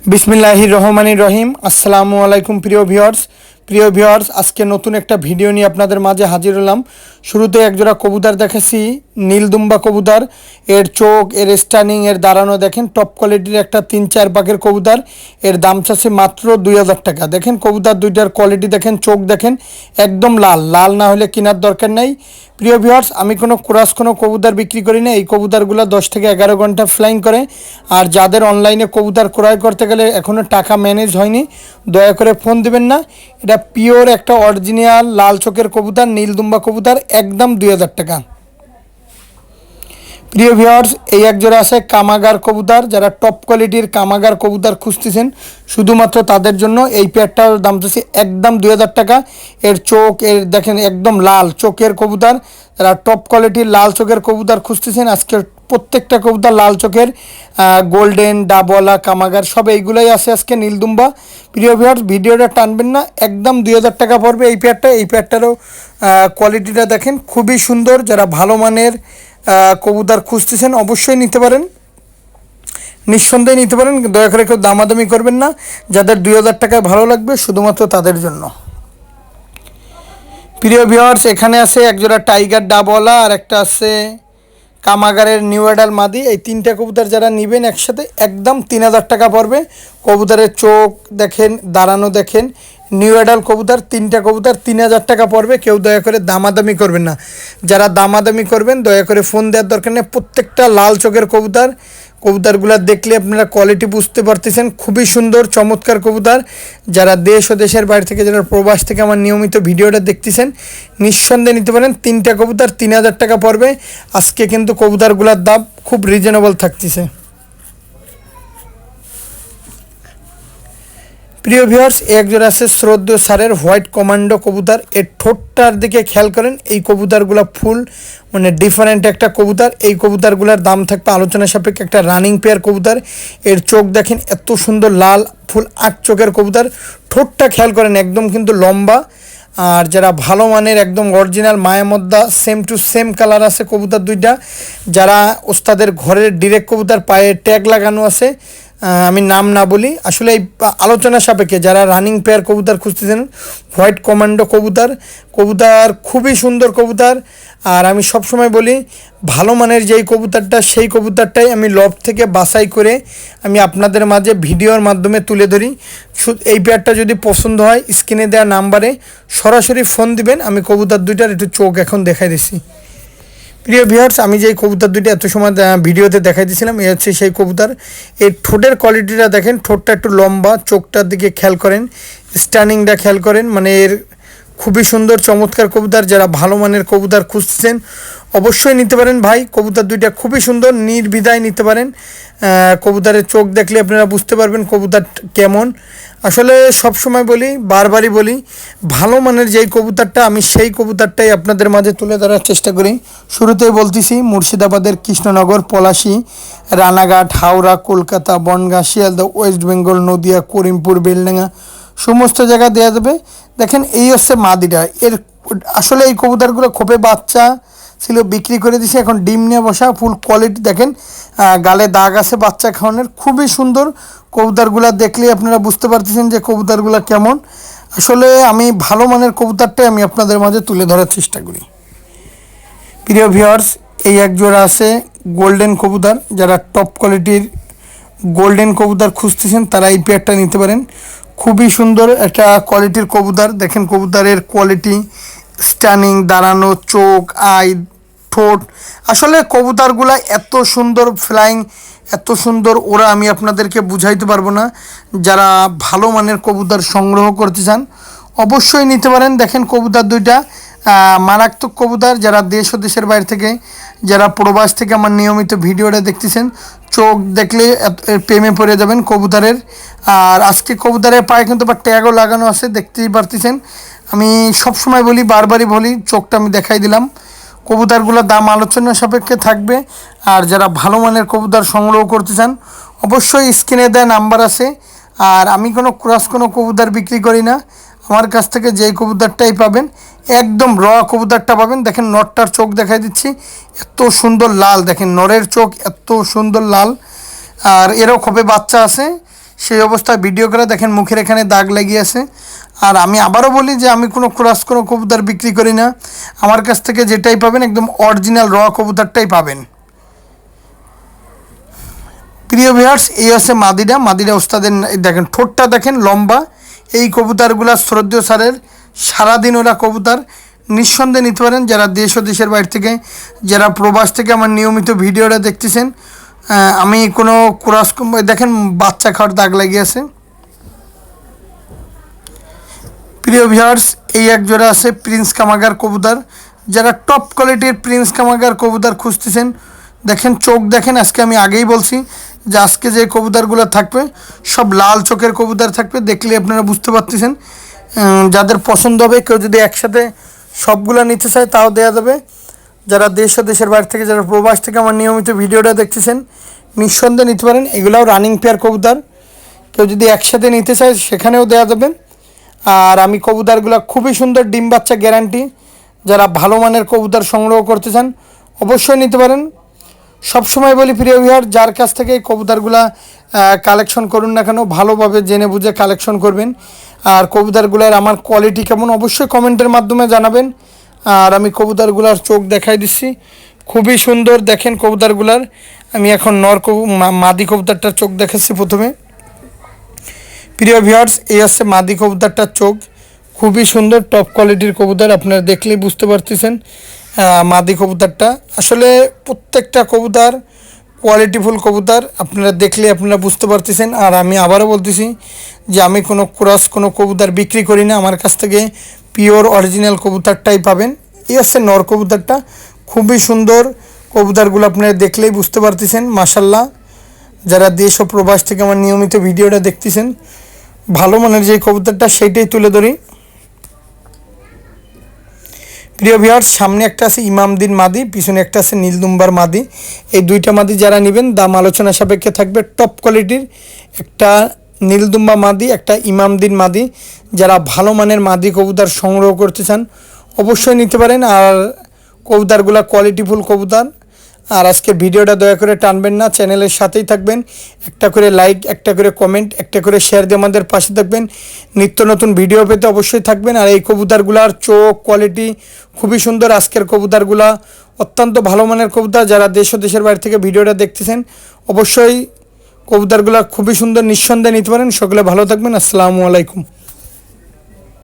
বিসমিল্লাহির রহমানির রহিম আসসালামু আলাইকুম প্রিয় ভিওর্স প্রিয় ভিওর্স আজকে নতুন একটা ভিডিও নিয়ে আপনাদের মাঝে হাজির হলাম। শুরুতে একজোড়া কবুতর দেখেছি নীলদুম্বা কবুতর। এর চোখ, এর স্টানিং এর দাঁড়ানো দেখেন টপ কোয়ালিটির একটা তিন চার পাকের কবুতর। এর দাম চাচ্ছে মাত্র দুই হাজার টাকা। দেখেন কবুতর দুইটার কোয়ালিটি দেখেন, চোখ দেখেন একদম লাল। লাল না হলে কেনার দরকার নাই। প্রিয় ভিউয়ার্স আমি কোনো ক্রাস কোনো কবুতর বিক্রি করি না। এই কবুতরগুলো দশ থেকে এগারো ঘণ্টা ফ্লাইং করে। আর যাদের অনলাইনে কবুতর ক্রয় করতে গেলে এখনও টাকা ম্যানেজ হয়নি, দয়া করে ফোন দেবেন না। এটা পিওর একটা অরিজিনাল লাল চোখের কবুতর নীলদুম্বা কবুতর। একদম দুই হাজার টাকা। প্রিয় ভিউয়ার্স, এই এক জোড়া আছে কামাগার কবুতর। যারা টপ কোয়ালিটির কামাগার কবুতর খুঁজতেছেন, শুধুমাত্র তাদের জন্য এই পেয়ারটার দাম চাচ্ছি একদম দুই হাজার টাকা। এর চোখ, এর দেখেন একদম লাল চোখের কবুতর। যারা টপ কোয়ালিটির লাল চোখের কবুতর খুঁজতেছেন আজকে প্রত্যেকটা কবুতর লাল চোখের গোল্ডেন, ডাবলা, কামাগার, সব এইগুলোই আছে আজকে নীলদুম্বা। প্রিয় ভিউয়ার্স, ভিডিওটা টানবেন না, একদম দুই হাজার টাকা পড়বে এই পেয়ারটা এই পেয়ারটারও কোয়ালিটিটা দেখেন খুবই সুন্দর। যারা ভালো মানের কবুতর খুঁজতেছেন, অবশ্যই নিতে পারেন। নিঃসন্দেহে নিতে পারেন দয়া করে কেউ দামাদামি করবেন না। যাদের দুই হাজার টাকায় ভালো লাগবে, শুধুমাত্র তাদের জন্য। প্রিয় ভিওয়ার্স এখানে আছে একজোড়া টাইগার ডাবলা, আর একটা আছে কামাগারের নিউ অ্যাডাল মাদি। এই তিনটা কবুতর যারা নেবেন একসাথে, একদম তিন হাজার টাকা পড়বে। কবুতরের চোখ দেখেন, দাঁড়ানো দেখেন নিউ অ্যাডাল কবুতর, তিনটা কবুতর, তিন হাজার টাকা পড়বে। কেউ দয়া করে দামাদামি করবেন না। যারা দামাদামি করবেন, দয়া করে ফোন দেওয়ার দরকার নেই। প্রত্যেকটা লাল চোখের কবুতর, কবুতরগুলো দেখলে আপনারা কোয়ালিটি বুঝতে পারতেছেন। খুবই সুন্দর, চমৎকার কবুতর। যারা দেশ ও দেশের বাইরে থেকে, যারা প্রবাস থেকে আমার নিয়মিত ভিডিওটা দেখতেছেন, নিঃসন্দেহে নিতে পারেন, তিনটা কবুতর, তিন হাজার টাকা পড়বে। আজকে কিন্তু কবুতরগুলোর দাম খুব রিজনেবল থাকতেছে। প্রিয় ভিউয়ার্স, একজন আছে শ্রদ্ধেয় স্যারের, হোয়াইট কমান্ডো কবুতর। এর ঠোঁটটার দিকে খেয়াল করেন, এই কবুতরগুলো ফুল মানে ডিফারেন্ট একটা কবুতর। এই কবুতরগুলোর দাম থাকবে আলোচনা সাপেক্ষে একটা রানিং পেয়ার কবুতর। এর চোখ দেখেন, এত সুন্দর লাল, ফুল আট চোখের কবুতর। ঠোঁটটা খেয়াল করেন, একদম কিন্তু লম্বা। আর যারা ভালো মানের, একদম অরিজিনাল মায়ামদ্দা সেম টু সেম কালার আছে কবুতর দুইটা। যারা ওস্তাদের ঘরের ডিরেক্ট কবুতর পায়ে ট্যাগ লাগানো আছে আমি নাম না বলি। আসলে এই আলোচনা সাপেক্ষে যারা রানিং পেয়ার কবুতর খুঁজতেছেন হোয়াইট কমান্ডো কবুতর কবুতর খুবই সুন্দর কবুতর। আর আমি সবসময় বলি, ভালো মানের যেই কবুতরটা, সেই কবুতরটাই আমি লব থেকে বাছাই করে আমি আপনাদের মাঝে ভিডিওর মাধ্যমে তুলে ধরি। এই পেয়ারটা যদি পছন্দ হয় স্ক্রিনে দেওয়া নাম্বারে সরাসরি ফোন দিবেন, আমি কবুতর দুইটার একটু চোখ এখন দেখাই দিছি প্রিয় ভিউয়ার্স, আমি যে কবুতর দুটি এত সময় ভিডিওতে দেখাই দিয়েছিলাম, এ হচ্ছে সেই কবুতর। এর ঠোঁটের কোয়ালিটিটা দেখেন, ঠোঁটটা একটু লম্বা, চোখটার দিকে খেয়াল করেন স্ট্যানিংটা খেয়াল করেন মানে এর খুবই সুন্দর, চমৎকার কবুতর। যারা ভালো মানের কবুতর খুঁজছেন, অবশ্যই নিতে পারেন ভাই। কবুতর দুইটা খুবই সুন্দর নির্বিধায় নিতে পারেন। কবুতরের চোখ দেখলে আপনারা বুঝতে পারবেন কবুতর কেমন। আসলে সব সময় বলি, বারবারই বলি, ভালো মানের যেই কবুতরটা, আমি সেই কবুতরটাই আপনাদের মাঝে তুলে ধরার চেষ্টা করি। শুরুতেই বলতেছি, মুর্শিদাবাদের কৃষ্ণনগর, পলাশি, রানাঘাট, হাওড়া, কলকাতা, বনগাঁ শিয়ালদা ওয়েস্ট বেঙ্গল, নদিয়া, করিমপুর, বেলডাঙ্গা সমস্ত জায়গা দেওয়া যাবে। দেখেন এই হচ্ছে মাদিরা এর আসলে এই কবুতরগুলো খোপে বাচ্চা ছিল, বিক্রি করে দিছে। এখন ডিম নিয়ে বসা ফুল কোয়ালিটি দেখেন গালে দাগ আছে বাচ্চা খাওয়ানোর। খুবই সুন্দর কবুতরগুলো দেখলে আপনারা বুঝতে পারতেছেন যে কবুতরগুলো কেমন। আসলে আমি ভালো মানের কবুতরটাই আমি আপনাদের মাঝে তুলে ধরার চেষ্টা করি। প্রিয় ভিওয়ার্স এই এক জোড়া আছে গোল্ডেন কবুতর। যারা টপ কোয়ালিটির গোল্ডেন কবুতর খুঁজতেছেন, তারা এই পেয়ারটা নিতে পারেন। খুবই সুন্দর একটা কোয়ালিটির কবুতর। দেখেন কবুতরের কোয়ালিটি স্ট্যানিং দাঁড়ানো, চোখ আই ঠোঁট। আসলে কবুতরগুলা এত সুন্দর ফ্লাইং এত সুন্দর ওরা আমি আপনাদেরকে বুঝাইতে পারব না। যারা ভালো মানের কবুতর সংগ্রহ করতে চান, অবশ্যই নিতে পারেন। দেখেন কবুতর দুইটা মারাত্মক কবুতর যারা দেশ ও দেশের বাইরে থেকে, যারা প্রবাস থেকে আমার নিয়মিত ভিডিওটা দেখতেছেন, চোখ দেখলে প্রেমে পড়ে যাবেন কবুতরের। আর আজকে কবুতরের পায়ে কিন্তু বা ট্যাগও লাগানো আছে, দেখতেই পারতেছেন। আমি সবসময় বলি, বারবারই বলি, চোখটা আমি দেখাই দিলাম। কবুতরগুলোর দাম আলোচনা সাপেক্ষে থাকবে। আর যারা ভালো মানের কবুতর সংগ্রহ করতে চান, অবশ্যই স্ক্রিনে দেয় নাম্বার আছে। আর আমি কোনো ক্রস কোনো কবুতর বিক্রি করি না। আমার কাছ থেকে যেই কবুতরটাই পাবেন, একদম র কবুতরটা পাবেন। দেখেন, নটটার চোখ দেখাই দিচ্ছি। এত সুন্দর লাল, দেখেন, নরের চোখ এত সুন্দর লাল। আর এরও খোপে বাচ্চা আছে। সেই অবস্থায় ভিডিও করে দেখেন, মুখের এখানে দাগ লেগে আছে। আর আমি আবারও বলি যে, আমি কোনো ক্রস কোনো কবুতর বিক্রি করি না। আমার কাছ থেকে যেটাই পাবেন, একদম অরিজিনাল র কবুতরটাই পাবেন। প্রিয় ভিউয়ার্স এই হচ্ছে মাদিরা। মাদিরা ওস্তাদের দেখেন, ঠোঁটটা দেখেন লম্বা। এই কবুতরগুলা শ্রদ্ধেয় স্যারের সারাদিন ওরা কবুতার নিঃসন্দেহে নিতে পারেন। যারা দেশ ও দেশের বাইরে থেকে, যারা প্রবাস থেকে আমার নিয়মিত ভিডিওটা দেখতেছেন আমি কোনো ক্রস দেখেন বাচ্চা খাওয়ার দাগ লাগিয়ে আছে। প্রিয় ভিউয়ার্স, এই এক জোড়া আছে প্রিন্স কামাগার কবুতার। যারা টপ কোয়ালিটির প্রিন্স কামাগার কবুতার খুঁজতেছেন দেখেন, চোখ দেখেন, আজকে আমি আগেই বলছি যে আজকে যে কবুতরগুলো থাকবে, সব লাল চোখের কবুতর থাকবে দেখলে আপনারা বুঝতে পারতেছেন। যাদের পছন্দ হবে, কেউ যদি একসাথে সবগুলো নিতে চায়, তাও দেওয়া যাবে। যারা দেশ ও দেশের বাইরে থেকে, যারা প্রবাস থেকে আমার নিয়মিত ভিডিওটা দেখতেছেন, নিঃসন্দেহে নিতে পারেন। এগুলাও রানিং পেয়ার কবুতর। কেউ যদি একসাথে নিতে চায়, সেখানেও দেওয়া যাবে। আর আমি কবুতরগুলো খুবই সুন্দর ডিম বাচ্চা গ্যারান্টি যারা ভালো মানের কবুতর সংগ্রহ করতে চান, অবশ্যই নিতে পারেন। সবসময় বলি প্রিয় বিহার যার কাছ থেকে এই কবুতরগুলা কালেকশন করুন না কেন, ভালোভাবে জেনে বুঝে কালেকশন করবেন। আর কবুতরগুলার আমার কোয়ালিটি কেমন, অবশ্যই কমেন্টের মাধ্যমে জানাবেন। আর আমি কবুতারগুলার চোখ দেখাই দিচ্ছি। খুবই সুন্দর দেখেন কবুতারগুলার। আমি এখন নর মাদি কবুতরটার চোখ দেখাচ্ছি প্রথমে। প্রিয় ভিউয়ার্স এই হচ্ছে মাদি কবুতরটার চোখ। খুবই সুন্দর টপ কোয়ালিটির কবুতর, আপনারা দেখলেই বুঝতে পারতেছেন। মাদি কবুতরটা। আসলে প্রত্যেকটা কবুতর কোয়ালিটিফুল কবুতর, আপনারা দেখলে আপনারা বুঝতে পারতেছেন। আর আমি আবারও বলতেছি যে আমি কোনো ক্রস কোনো কবুতর বিক্রি করি না। আমার কাছ থেকে পিওর অরিজিনাল কবুতরটাই পাবেন। এই হচ্ছে নর কবুতরটা। খুবই সুন্দর কবুতরগুলো আপনারা দেখলেই বুঝতে পারতেছেন। মাসাল্লাহ যারা দেশ ও প্রবাস থেকে আমার নিয়মিত ভিডিওটা দেখতেছেন, ভালো মানের যে কবুতরটা, সেইটাই তুলে ধরি। প্রিয় ভিওর সামনে একটা আছে ইমামদিন মাদি, পিছনে একটা আছে নীলদুম্বার মাদি। এই দুইটা মাদি যারা নেবেন, দাম আলোচনা সাপেক্ষে থাকবে টপ কোয়ালিটির একটা নীলদুম্বা মাদি, একটা ইমামদিন মাদি। যারা ভালো মানের মাদি কবুতার সংগ্রহ করতে চান, অবশ্যই নিতে পারেন। আর কবুতারগুলা কোয়ালিটিফুল কবুতর। আর আজকের ভিডিওটা দয়া করে টানবেন না, চ্যানেলের সাথেই থাকবেন। একটা করে লাইক একটা করে কমেন্ট একটা করে শেয়ার দিয়ে আমাদের পাশে থাকবেন। নিত্য নতুন ভিডিও পেতে অবশ্যই থাকবেন। আর এই কবুতারগুলার চোখ কোয়ালিটি খুবই সুন্দর। আজকের কবুতারগুলা অত্যন্ত ভালো মানের কবুতর। যারা দেশ ও দেশের বাইরে থেকে ভিডিওটা দেখতেছেন, অবশ্যই কবুতারগুলা খুবই সুন্দর, নিঃসন্দেহে নিতে পারেন। সকলে ভালো থাকবেন। আসসালামু আলাইকুম।